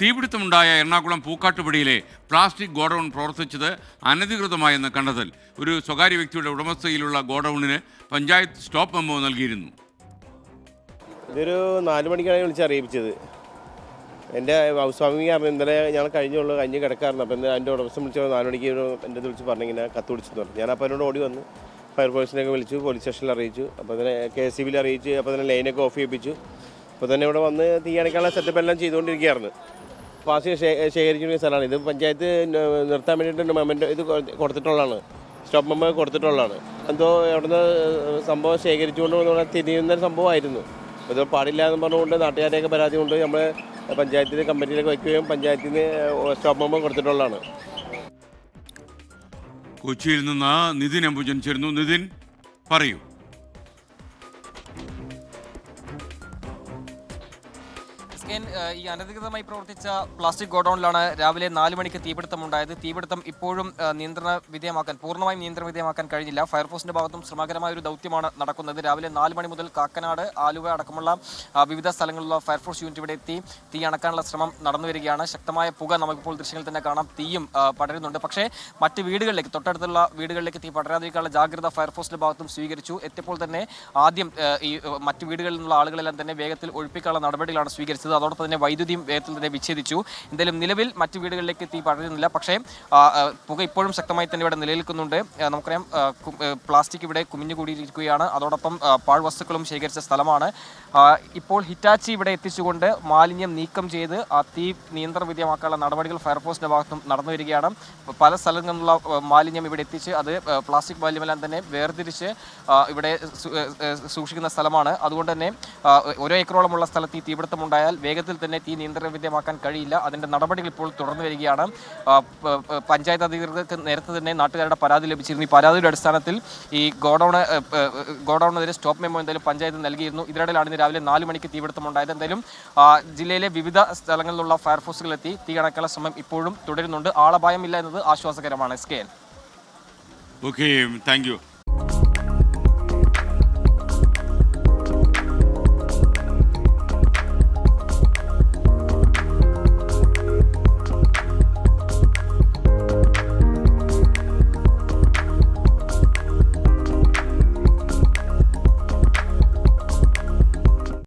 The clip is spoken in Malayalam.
തീപിടുത്തമുണ്ടായ എറണാകുളം പൂക്കാട്ടുപടിയിലെ പ്ലാസ്റ്റിക് ഗോഡൌൺ പ്രവർത്തിച്ചത് അനധികൃതമായെന്ന് കണ്ടെത്തൽ. ഒരു സ്വകാര്യ വ്യക്തിയുടെ ഉടമസ്ഥയിലുള്ള ഗോഡൌണിന് പഞ്ചായത്ത് സ്റ്റോപ്പ് മെമ്മോ നൽകിയിരുന്നു. ഇതൊരു നാല് മണിക്കാണ് വിളിച്ച് അറിയിച്ചത് എന്റെ കാരണം ഇന്നലെ ഞങ്ങൾ കഴിഞ്ഞുള്ളൂ കഴിഞ്ഞ് കിടക്കാറുണ്ട്. അപ്പം എന്റെ ഉടമസ്ഥൻ വിളിച്ച് നാല് മണിക്ക് എന്റെ വിളിച്ച് പറഞ്ഞിങ്ങനെ കത്ത് വിളിച്ചെന്ന് പറഞ്ഞു. ഞാൻ അപ്പോൾ എന്നോട് ഓടി വന്നു ഫയർഫോഴ്സിനെയൊക്കെ വിളിച്ചു പോലീസ് സ്റ്റേഷനിൽ അറിയിച്ചു. അപ്പോൾ തന്നെ കെ എസ് സി ബിയിൽ അറിയിച്ചു അപ്പോൾ തന്നെ ലൈനൊക്കെ ഓഫ് ചെയ്യിപ്പിച്ചു. അപ്പോൾ തന്നെ ഇവിടെ വന്ന് തീ അണയ്ക്കാനുള്ള സെറ്റപ്പ് എല്ലാം ചെയ്തുകൊണ്ടിരിക്കുകയായിരുന്നു. പാസ് ശേഖരിക്കുന്ന സ്ഥലമാണ്. ഇത് പഞ്ചായത്ത് നിർത്താൻ വേണ്ടിയിട്ട് മെമ്മന്റ് ഇത് കൊടുത്തിട്ടുള്ളതാണ്. സ്റ്റോപ്പ് മെമ്മ കൊടുത്തിട്ടുള്ളതാണ്. എന്തോ അവിടുന്ന് സംഭവം ശേഖരിച്ചുകൊണ്ട് തിരിയുന്ന സംഭവമായിരുന്നു. ഇത് പാടില്ല എന്ന് പറഞ്ഞുകൊണ്ട് നാട്ടുകാരെയൊക്കെ പരാതി കൊണ്ട് നമ്മൾ പഞ്ചായത്തിന് കമ്പനിയിലേക്ക് വയ്ക്കുകയും പഞ്ചായത്തിന് സ്റ്റോപ്പ് മെമ്മ കൊടുത്തിട്ടുള്ളതാണ്. കൊച്ചിയിൽ നിന്ന് നിതിൻ അംബുജൻ ചേരുന്നു. നിതിൻ പറയൂ. എസ്കെൻ, ഈ അനധികൃതമായി പ്രവർത്തിച്ച പ്ലാസ്റ്റിക് ഗോഡൌണിലാണ് രാവിലെ നാല് മണിക്ക് തീപിടുത്തമുണ്ടായത്. തീപിടുത്തം ഇപ്പോഴും നിയന്ത്രണ വിധേയമാക്കാൻ പൂർണമായും നിയന്ത്രണ വിധേയമാക്കാൻ കഴിഞ്ഞില്ല. ഫയർഫോഴ്സിന്റെ ഭാഗത്തും ശ്രമകരമായ ഒരു ദൗത്യമാണ് നടക്കുന്നത്. രാവിലെ നാല് മണി മുതൽ കാക്കനാട് ആലുവ അടക്കമുള്ള വിവിധ സ്ഥലങ്ങളിലുള്ള ഫയർഫോഴ്സ് യൂണിറ്റ് ഇവിടെ എത്തി തീ അണക്കാനുള്ള ശ്രമം നടന്നു വരികയാണ്. ശക്തമായ പുക നമുക്കിപ്പോൾ ദൃശ്യങ്ങളിൽ തന്നെ കാണാം. തീയും പടരുന്നുണ്ട്. പക്ഷേ മറ്റ് വീടുകളിലേക്ക് തൊട്ടടുത്തുള്ള വീടുകളിലേക്ക് തീ പടരാതിരിക്കാനുള്ള ജാഗ്രത ഫയർഫോഴ്സിന്റെ ഭാഗത്തും സ്വീകരിച്ചു. എത്തിയപ്പോൾ തന്നെ ആദ്യം ഈ മറ്റ് വീടുകളിൽ നിന്നുള്ള ആളുകളെല്ലാം തന്നെ വേഗത്തിൽ ഒഴിപ്പിക്കാനുള്ള നടപടികളാണ് സ്വീകരിച്ചത്. അതോടൊപ്പം തന്നെ വൈദ്യുതിയും വേഗത്തിൽ തന്നെ വിച്ഛേദിച്ചു. എന്തായാലും നിലവിൽ മറ്റു വീടുകളിലേക്ക് തീ പടരുന്നില്ല. പക്ഷേ പുക ഇപ്പോഴും ശക്തമായി തന്നെ ഇവിടെ നിലനിൽക്കുന്നുണ്ട്. നമുക്കറിയാം പ്ലാസ്റ്റിക് ഇവിടെ കുമിഞ്ഞുകൂടിയിരിക്കുകയാണ്. അതോടൊപ്പം പാഴ് പാഴ്വസ്തുക്കളും ശേഖരിച്ച സ്ഥലമാണ്. ഇപ്പോൾ ഹിറ്റാച്ചി ഇവിടെ എത്തിച്ചുകൊണ്ട് മാലിന്യം നീക്കം ചെയ്ത് ആ തീ നിയന്ത്രണ വിധേയമാക്കാനുള്ള നടപടികൾ ഫയർഫോഴ്സിന്റെ ഭാഗത്തും നടന്നു വരികയാണ്. പല സ്ഥലങ്ങളിൽ നിന്നുള്ള മാലിന്യം ഇവിടെ എത്തിച്ച് അത് പ്ലാസ്റ്റിക് മാലിന്യമെല്ലാം തന്നെ വേർതിരിച്ച് ഇവിടെ സൂക്ഷിക്കുന്ന സ്ഥലമാണ്. അതുകൊണ്ട് തന്നെ ഓരോ ഏക്കറോളമുള്ള സ്ഥലത്ത് ഈ തീപിടുത്തമുണ്ടായാൽ വേഗത്തിൽ തന്നെ തീ നിയന്ത്രണ വിധേയമാക്കാൻ കഴിയില്ല. അതിന്റെ നടപടികൾ ഇപ്പോൾ തുടർന്നു വരികയാണ്. പഞ്ചായത്ത് അധികൃതർക്ക് നേരത്തെ തന്നെ നാട്ടുകാരുടെ പരാതി ലഭിച്ചിരുന്നു. ഈ പരാതിയുടെ അടിസ്ഥാനത്തിൽ ഈ ഗോഡൌണ് ഗോഡൌണിനെതിരെ സ്റ്റോപ്പ് മെമ്മോ എന്തായാലും പഞ്ചായത്ത് നൽകിയിരുന്നു. ഇതിനിടയിലാണ് ഇന്ന് രാവിലെ നാല് മണിക്ക് തീപിടുത്തമുണ്ടായത് എന്തായാലും ജില്ലയിലെ വിവിധ സ്ഥലങ്ങളിലുള്ള ഫയർഫോഴ്സുകളെത്തി തീ അണക്കാനുള്ള ശ്രമം ഇപ്പോഴും തുടരുന്നുണ്ട്. ആളപായമില്ല എന്നത് ആശ്വാസകരമാണ്. S K N. Okay thank you